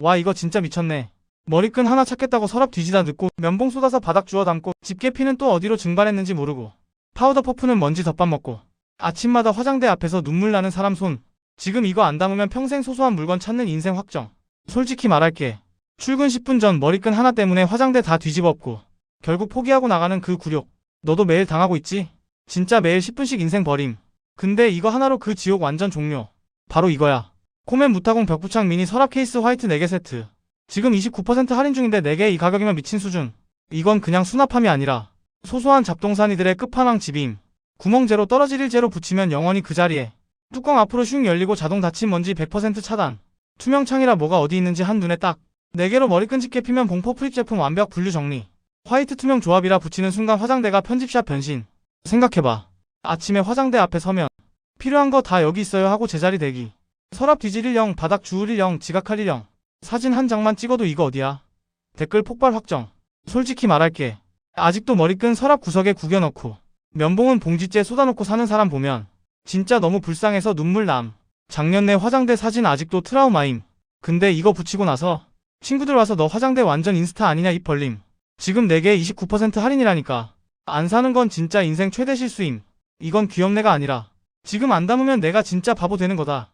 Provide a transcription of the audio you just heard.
와 이거 진짜 미쳤네. 머리끈 하나 찾겠다고 서랍 뒤지다 늦고 면봉 쏟아서 바닥 주워 담고 집게피는 또 어디로 증발했는지 모르고 파우더 퍼프는 먼지 덮밥 먹고 아침마다 화장대 앞에서 눈물 나는 사람 손. 지금 이거 안 담으면 평생 소소한 물건 찾는 인생 확정. 솔직히 말할게. 출근 10분 전 머리끈 하나 때문에 화장대 다 뒤집어 엎고 결국 포기하고 나가는 그 굴욕. 너도 매일 당하고 있지? 진짜 매일 10분씩 인생 버림. 근데 이거 하나로 그 지옥 완전 종료. 바로 이거야 코멘 무타공 벽부착 미니 서랍 케이스 화이트 4개 세트 지금 29% 할인 중인데 4개 이 가격이면 미친 수준. 이건 그냥 수납함이 아니라 소소한 잡동사니들의 끝판왕 집임. 구멍 제로 떨어질 일 제로 붙이면 영원히 그 자리에. 뚜껑 앞으로 슉 열리고 자동 닫힌 먼지 100% 차단. 투명 창이라 뭐가 어디 있는지 한눈에 딱. 4개로 머리 끈 집게 피면 봉포 프립 제품 완벽 분류 정리. 화이트 투명 조합이라 붙이는 순간 화장대가 편집샵 변신. 생각해봐. 아침에 화장대 앞에 서면 필요한 거 다 여기 있어요 하고 제자리 대기. 서랍 뒤질 일영, 바닥 주울 일영, 지각할 일영. 사진 한 장만 찍어도 이거 어디야? 댓글 폭발 확정. 솔직히 말할게. 아직도 머리끈 서랍 구석에 구겨넣고 면봉은 봉지째 쏟아놓고 사는 사람 보면 진짜 너무 불쌍해서 눈물 남. 작년 내 화장대 사진 아직도 트라우마임. 근데 이거 붙이고 나서 친구들 와서 너 화장대 완전 인스타 아니냐 입 벌림. 지금 4개 29% 할인이라니까. 안 사는 건 진짜 인생 최대 실수임. 이건 귀염내가 아니라 지금 안 담으면 내가 진짜 바보 되는 거다.